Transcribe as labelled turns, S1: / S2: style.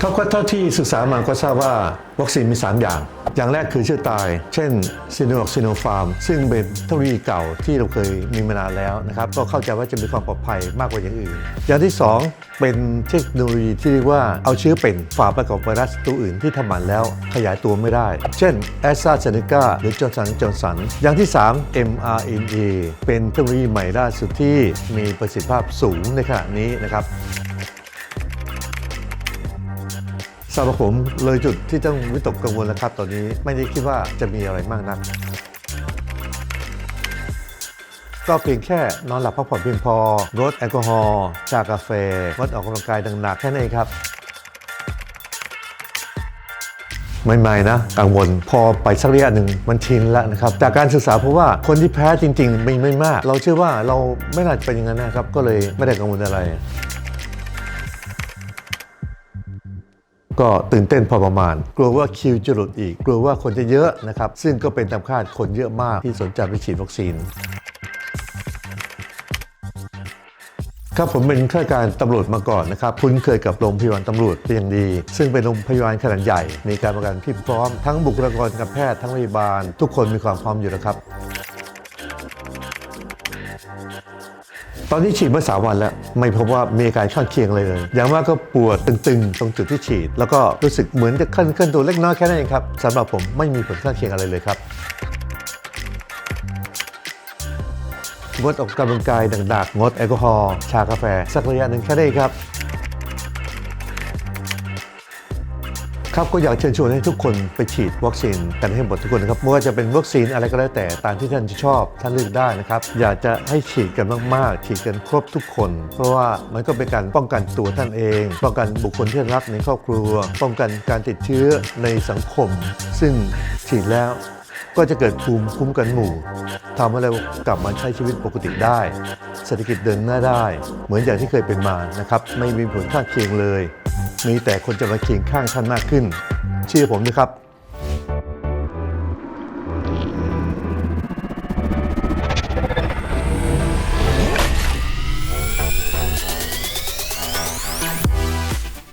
S1: เขาก็เท่าที่ศึกษามาก็ทราบว่า วัคซีนมี 3 อย่าง อย่างแรกคือเชื้อตาย เช่นซีโนอกซีโนฟาร์ม ซึ่งเป็นเทคโนโลยีเก่าที่เราเคยมีมานานแล้วนะครับ ก็เข้าใจว่าจะมีความปลอดภัยมากกว่าอย่างอื่น อย่างที่ 2 เป็นเทคโนโลยีที่เรียกว่าเอาเชื้อเป็นฝาไปกับไวรัสตัวอื่นที่ทำหมันแล้วขยายตัวไม่ได้ เช่นแอสตราเซเนกาหรือจอร์สันจอร์สัน อย่างที่ 3 mRNA เป็นเทคโนโลยีใหม่ล่าสุดที่มีประสิทธิภาพสูงในขณะนี้นะครับ สำหรับผมเลยจุดที่ต้องวิตกกังวลแล้วครับ ตอนนี้ไม่ได้คิดว่าจะมีอะไรมากนัก ก็เพียงแค่นอนหลับพักผ่อนเพียงพอ ลดแอลกอฮอล์ชากาแฟงดออกกำลังกายดังหนักแค่นั้นเองครับใหม่ๆนะกังวลพอไปสักระยะหนึ่งมันชินแล้วนะครับ จากการศึกษาเพราะว่าคนที่แพ้จริงๆมีไม่มาก เราเชื่อว่าเราไม่น่าจะเป็นอย่างนั้นนะครับ ก็เลยไม่ได้กังวลอะไร ก็ตื่นเต้นพอประมาณ กลัวว่าคิวจะหลุดอีก กลัวว่าคนจะเยอะนะครับ ซึ่งก็เป็นตามคาดคนเยอะมากที่สนใจไปฉีดวัคซีนครับผมเป็นข้าราชการตำรวจมาก่อนนะครับคุ้นเคยกับโรงพยาบาลตำรวจเป็นอย่างดี ซึ่งเป็นโรงพยาบาลขนาดใหญ่ มีการประกันที่พร้อมทั้งบุคลากรการแพทย์ทั้งพยาบาล ทุกคนมีความพร้อมอยู่แล้วครับ ตอนนี้ฉีดมาสามวันแล้ว ไม่พบว่ามีอาการข้างเคียงเลยเลย อย่างมากก็ปวดตึงๆ ตรงจุดที่ฉีด แล้วก็รู้สึกเหมือนจะขึ้นขึ้นตัวเล็กน้อยแค่นั้นเองครับสำหรับผมไม่มีผลข้างเคียงอะไรเลยครับงดออกกำลังกายหนักๆงดแอลกอฮอล์ชากาแฟ สักระยะหนึ่งแค่ได้ครับ ครับก็อยากเชิญชวนให้ทุกคนไปฉีดวัคซีนกันให้หมดทุกคนนะครับไม่ว่าจะเป็นวัคซีนอะไรก็แล้วแต่ตามที่ท่านชอบท่านเลือกได้นะครับ อยากจะให้ฉีดกันมากๆ ฉีดกันครบทุกคน เพราะว่ามันก็เป็นการป้องกันตัวท่านเอง ป้องกันบุคคลที่รักในครอบครัว ป้องกันการติดเชื้อในสังคม ซึ่งฉีดแล้วก็จะเกิดภูมิคุ้มกันหมู่ทำให้เรากลับมาใช้ชีวิตปกติได้ เศรษฐกิจเดินหน้าได้ เหมือนอย่างที่เคยเป็นมานะครับไม่มีผลข้างเคียงเลย มีแต่คนจะมาเคียงข้างท่านมากขึ้น เชื่อผมนะครับ